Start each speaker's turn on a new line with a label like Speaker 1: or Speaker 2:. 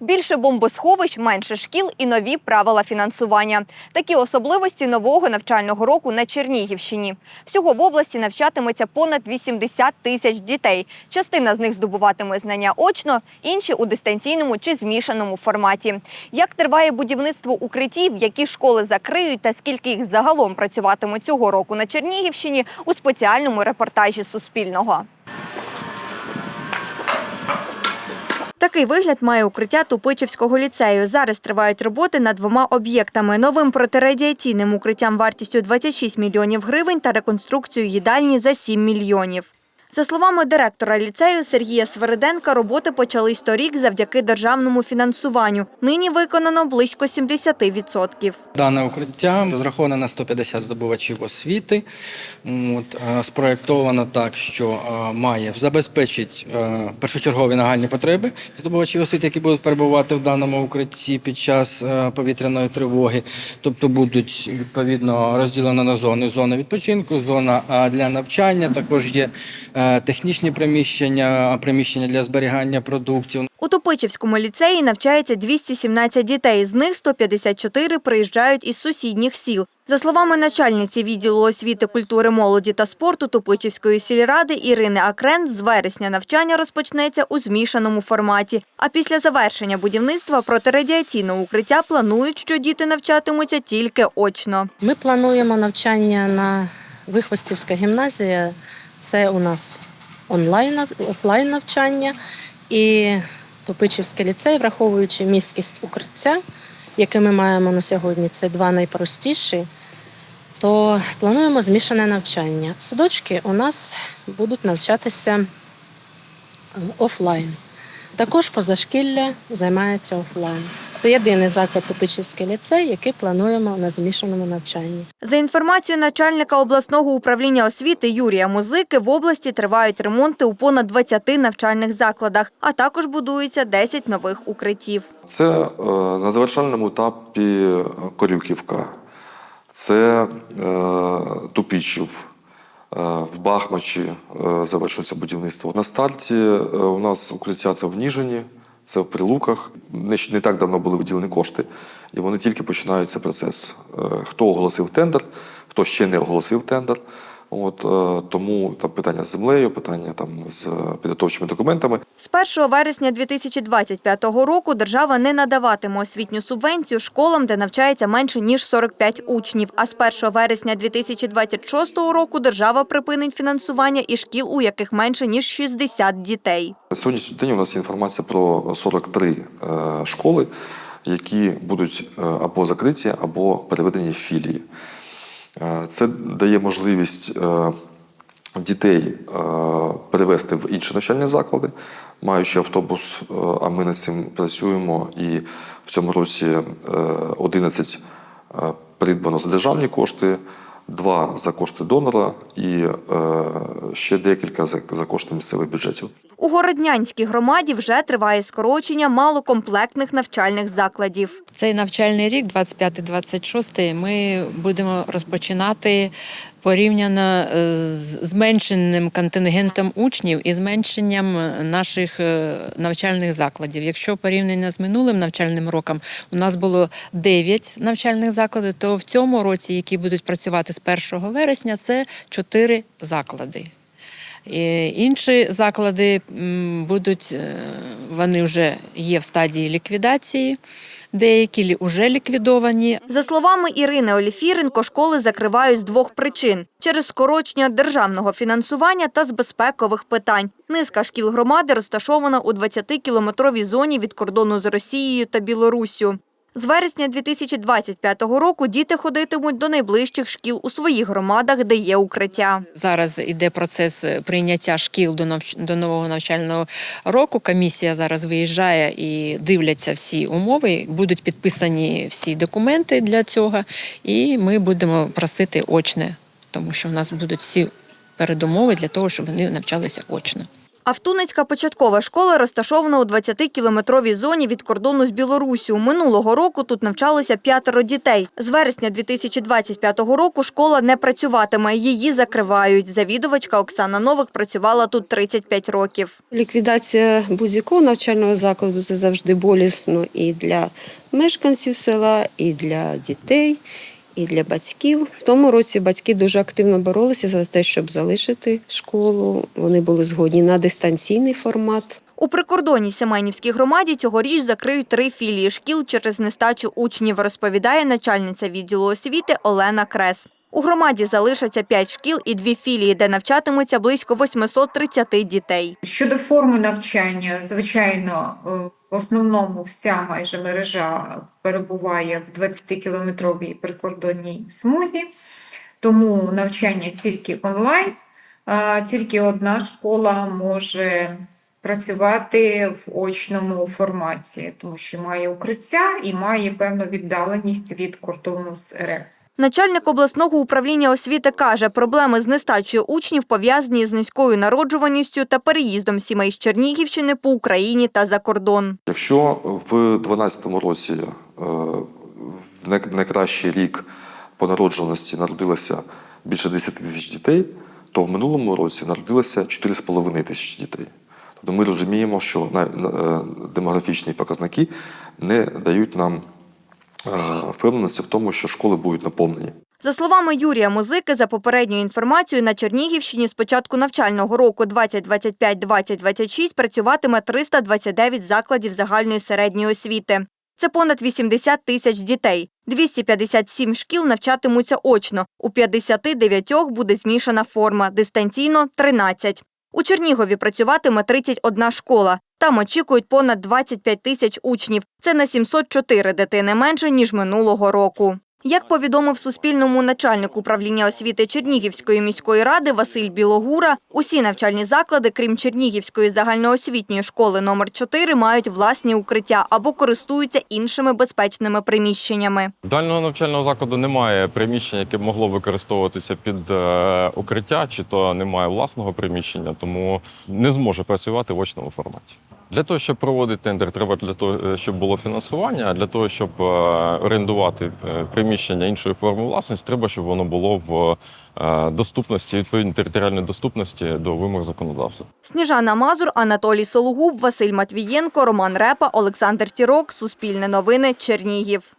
Speaker 1: Більше бомбосховищ, менше шкіл і нові правила фінансування. Такі особливості нового навчального року на Чернігівщині. Всього в області навчатиметься понад 80 тисяч дітей. Частина з них здобуватиме знання очно, інші у дистанційному чи змішаному форматі. Як триває будівництво укриттів, які школи закриють та скільки їх загалом працюватиме цього року на Чернігівщині у спеціальному репортажі Суспільного. Такий вигляд має укриття Тупичівського ліцею. Зараз тривають роботи над двома об'єктами: новим протирадіаційним укриттям вартістю 26 мільйонів гривень та реконструкцією їдальні за 7 мільйонів. За словами директора ліцею Сергія Свериденка, роботи почались торік завдяки державному фінансуванню. Нині виконано близько 70%.
Speaker 2: Дане укриття розраховане на 150 здобувачів освіти. От, е, спроєктовано так, що е, має забезпечити е, першочергові нагальні потреби здобувачів освіти, які будуть перебувати в даному укритті під час повітряної тривоги. Тобто будуть відповідно розділено на зони: зона відпочинку, зона для навчання. Також є технічні приміщення, приміщення для зберігання продуктів.
Speaker 1: У Топичівському ліцеї навчається 217 дітей, з них 154 приїжджають із сусідніх сіл. За словами начальниці відділу освіти, культури, молоді та спорту Топичівської сільради Ірини Акрен, з вересня навчання розпочнеться у змішаному форматі. А після завершення будівництва протирадіаційного укриття планують, що діти навчатимуться тільки очно.
Speaker 3: Ми плануємо навчання на Вихвостівська гімназія. Це у нас онлайн офлайн навчання і Топичівський ліцей, враховуючи міськість укриття, яке ми маємо на сьогодні, це два найпростіші. То плануємо змішане навчання. Садочки у нас будуть навчатися е, офлайн. Також позашкілля займається офлайн. Це єдиний заклад Топичівський ліцей, який плануємо на змішаному навчанні.
Speaker 1: За інформацією начальника обласного управління освіти Юрія Музики, в області тривають ремонти у понад 20 навчальних закладах, а також будується 10 нових укриттів.
Speaker 4: Це е, на завершальному етапі Корюківка, це е, Тупічів. е, В Бахмачі завершується будівництво. На старті у нас укриття це в Ніжині, це в Прилуках. Не, не так давно були виділені кошти, і вони тільки починають цей процес. Е, Хто оголосив тендер, хто ще не оголосив тендер. От, е, тому там питання з землею, питання там з підготовчими документами.
Speaker 1: З 1 вересня 2025 року держава не надаватиме освітню субвенцію школам, де навчається менше ніж 45 учнів. А з 1 вересня 2026 року держава припинить фінансування і шкіл, у яких менше ніж 60 дітей.
Speaker 4: На сьогоднішній день у нас є інформація про 43 е, школи, які будуть е, або закриті, або переведені в філії. Е, Це дає можливість е, дітей е, перевести в інші навчальні заклади, маючи автобус, а ми над цим працюємо. І в цьому році е, 11 е, придбано за державні кошти, два за кошти донора і ще декілька за кошти місцевих бюджетів.
Speaker 1: У Городнянській громаді вже триває скорочення малокомплектних навчальних закладів.
Speaker 5: Цей навчальний рік, 25-26, ми будемо розпочинати порівняно е, з зменшеним контингентом учнів і зменшенням наших е, навчальних закладів. Якщо порівняно з минулим навчальним роком у нас було 9 навчальних закладів, то в цьому році, які будуть працювати з 1 вересня, це 4 заклади. І Інші заклади будуть, е, вони вже є в стадії ліквідації, деякі вже ліквідовані.
Speaker 1: За словами Ірини Оліфіренко, школи закривають з двох причин – через скорочення державного фінансування та з безпекових питань. Низка шкіл громади розташована у 20-кілометровій зоні від кордону з Росією та Білоруссю. З вересня 2025 року діти ходитимуть до найближчих шкіл у своїх громадах, де є укриття.
Speaker 5: Зараз іде процес прийняття шкіл до навч... до нового навчального року. Комісія зараз виїжджає і дивляться всі умови. Будуть підписані всі документи для цього, і ми будемо просити очне, тому що в нас будуть всі передумови для того, щоб вони навчалися очно.
Speaker 1: Автуницька початкова школа розташована у 20-кілометровій зоні від кордону з Білоруссю. Минулого року тут навчалося п'ятеро дітей. З вересня 2025 року школа не працюватиме, її закривають. Завідувачка Оксана Новик працювала тут 35 років.
Speaker 6: Ліквідація будь-якого навчального закладу це завжди болісно і для мешканців села, і для дітей, і для батьків. В тому році батьки дуже активно боролися за те, щоб залишити школу. Вони були згодні на дистанційний формат.
Speaker 1: У прикордонній Семенівській громаді цьогоріч закриють три філії шкіл через нестачу учнів, розповідає начальниця відділу освіти Олена Крес. У громаді залишаться п'ять шкіл і дві філії, де навчатимуться близько 830 дітей.
Speaker 7: Щодо форми навчання, звичайно, е, в основному вся майже мережа перебуває в 20-кілометровій прикордонній смузі, тому навчання тільки онлайн. Тільки одна школа може працювати в очному форматі, тому що має укриття і має певну віддаленість від кордону з РФ.
Speaker 1: Начальник обласного управління освіти каже, проблеми з нестачею учнів пов'язані з низькою народжуваністю та переїздом сімей з Чернігівщини по Україні та за кордон.
Speaker 4: Якщо в 2012 році е, в найкращий рік по народжуваності народилося більше 10 тисяч дітей, то в минулому році народилося 4,5 тисячі дітей. Тобто ми розуміємо, що е, демографічні показники не дають нам впевненості в тому, що школи будуть наповнені.
Speaker 1: За словами Юрія Музики, за попередньою інформацією, на Чернігівщині з початку навчального року 2025-2026 працюватиме 329 закладів загальної середньої освіти. Це понад 80 тисяч дітей. 257 шкіл навчатимуться очно. У 59 буде змішана форма, дистанційно – 13. У Чернігові працюватиме 31 школа. Там очікують понад 25 тисяч учнів. Це на 704 дитини менше, ніж минулого року. Як повідомив Суспільному начальник управління освіти Чернігівської міської ради Василь Білогура, усі навчальні заклади, крім Чернігівської загальноосвітньої школи номер 4 мають власні укриття або користуються іншими безпечними приміщеннями.
Speaker 8: Дальнього навчального закладу немає приміщення, яке могло використовуватися під е, укриття, чи то немає власного приміщення, тому не зможе працювати в очному форматі. Для того, щоб проводити тендер, треба для того, е, щоб було фінансування. А для того, щоб е, орендувати е, приміщення іншої форми власності, треба, щоб воно було в доступності, відповідно територіальної доступності до вимог законодавства.
Speaker 1: Сніжана Мазур, Анатолій Сологуб, Василь Матвієнко, Роман Репа, Олександр Тірок, Суспільне новини, Чернігів.